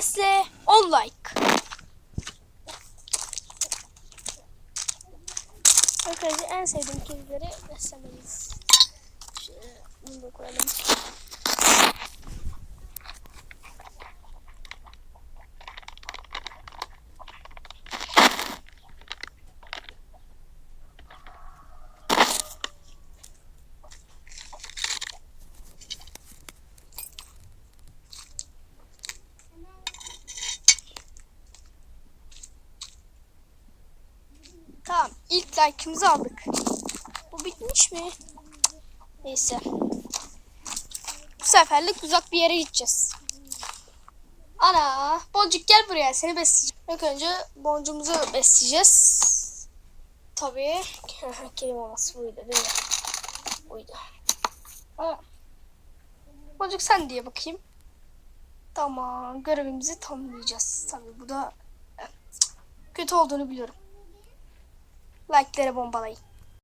besle 10 like. Arkadaşlar en sevdiğim kedileri beslemeliyiz. Şöyle bunu da koyalım. Tamam ilk like'ımızı aldık. Bu bitmiş mi? Neyse. Bu seferlik uzak bir yere gideceğiz. Ana Boncuk gel buraya seni besleyeceğim. İlk önce boncuğumuzu besleyeceğiz. Tabii. Kelim olması buydu değil mi? Buydu. Aa. Boncuk sen diye bakayım. Tamam görevimizi tamamlayacağız. Tabii bu da kötü olduğunu biliyorum. Like'ları bombalayın.